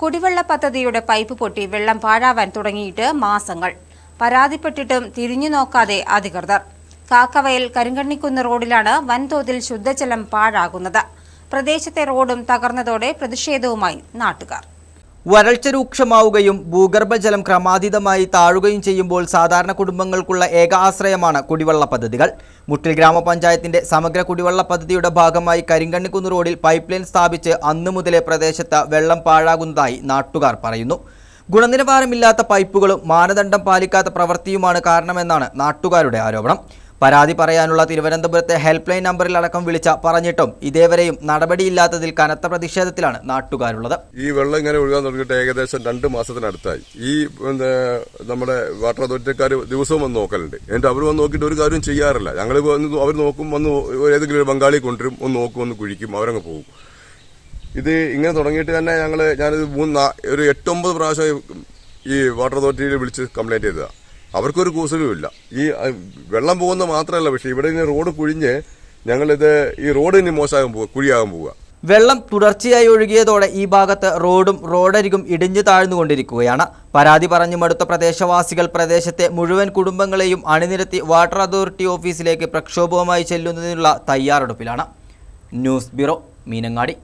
കുടിവെള്ള പദ്ധതിയുടെ പൈപ്പ് പൊട്ടി വെള്ളം പാഴാവാൻ തുടങ്ങിയിട്ട് മാസങ്ങൾ. പരാതിപ്പെട്ടിട്ടും തിരിഞ്ഞു നോക്കാതെ അധികൃതർ. കാക്കവയൽ കരിങ്കണ്ണിക്കുന്ന് റോഡിലാണ് വൻതോതിൽ ശുദ്ധജലം പാഴാകുന്നത്. പ്രദേശത്തെ റോഡും തകർന്നതോടെ പ്രതിഷേധവുമായി നാട്ടുകാർ. വരൾച്ച രൂക്ഷമാവുകയും ഭൂഗർഭജലം ക്രമാതീതമായി താഴുകയും ചെയ്യുമ്പോൾ സാധാരണ കുടുംബങ്ങൾക്കുള്ള ഏക ആശ്രയമാണ് കുടിവെള്ള പദ്ധതികൾ. മുട്ടിൽ ഗ്രാമപഞ്ചായത്തിന്റെ സമഗ്ര കുടിവെള്ള പദ്ധതിയുടെ ഭാഗമായി കരിങ്കണ്ണിക്കുന്ന് റോഡിൽ പൈപ്പ് ലൈൻ സ്ഥാപിച്ച് അന്നു മുതലേ പ്രദേശത്ത് വെള്ളം പാഴാകുന്നതായി നാട്ടുകാർ പറയുന്നു. ഗുണനിലവാരമില്ലാത്ത പൈപ്പുകളും മാനദണ്ഡം പാലിക്കാത്ത പ്രവൃത്തിയുമാണ് കാരണമെന്നാണ് നാട്ടുകാരുടെ ആരോപണം. പരാതി പറയാനുള്ള തിരുവനന്തപുരത്തെ ഹെൽപ്പ് ലൈൻ നമ്പറിൽ അടക്കം വിളിച്ച പറഞ്ഞിട്ടും ഇതേവരെയും നടപടിയില്ലാത്തതിൽ കനത്ത പ്രതിഷേധത്തിലാണ് നാട്ടുകാരുള്ളത്. ഈ വെള്ളം ഇങ്ങനെ ഒഴുകാൻ തുടങ്ങിയിട്ട് ഏകദേശം രണ്ട് മാസത്തിനടുത്തായി. ഈ നമ്മുടെ വാട്ടർ അതോറിറ്റിക്കാർ ദിവസവും വന്ന് നോക്കലുണ്ട്. എന്നിട്ട് അവർ വന്ന് നോക്കിയിട്ട് ഒരു കാര്യം ചെയ്യാറില്ല. ഞങ്ങൾ അവർ നോക്കും വന്ന് ഏതെങ്കിലും ഒരു ബംഗാളി കൊണ്ടുവരും ഒന്ന് നോക്കും ഒന്ന് കുഴിക്കും അവരങ്ങ് പോകും. ഇത് ഇങ്ങനെ തുടങ്ങിയിട്ട് തന്നെ ഞങ്ങൾ ഞാനിത് മൂന്ന് ഒരു എട്ടൊമ്പത് പ്രാവശ്യം ഈ വാട്ടർ അതോറിറ്റിയിൽ വിളിച്ച് കംപ്ലൈന്റ് ചെയ്തതാണ് അവർക്കൊരു കൂസലുമില്ല. ഈ വെള്ളം പോകുന്ന മാത്രമല്ല പക്ഷെ ഇവിടെ ഇനി റോഡ് കുഴിഞ്ഞ് ഞങ്ങളിത് ഈ റോഡ് ഇനി മോശമാകും പോവുക കുഴിയാകും പോവുക. വെള്ളം തുടർച്ചയായി ഒഴുകിയതോടെ ഈ ഭാഗത്ത് റോഡും റോഡരികും ഇടിഞ്ഞു താഴ്ന്നുകൊണ്ടിരിക്കുകയാണ്. പരാതി പറഞ്ഞു മടുത്ത പ്രദേശവാസികൾ പ്രദേശത്തെ മുഴുവൻ കുടുംബങ്ങളെയും അണിനിരത്തി വാട്ടർ അതോറിറ്റി ഓഫീസിലേക്ക് പ്രക്ഷോഭവുമായി ചെല്ലുന്നതിനുള്ള തയ്യാറെടുപ്പിലാണ്. News bureau Meenangadi.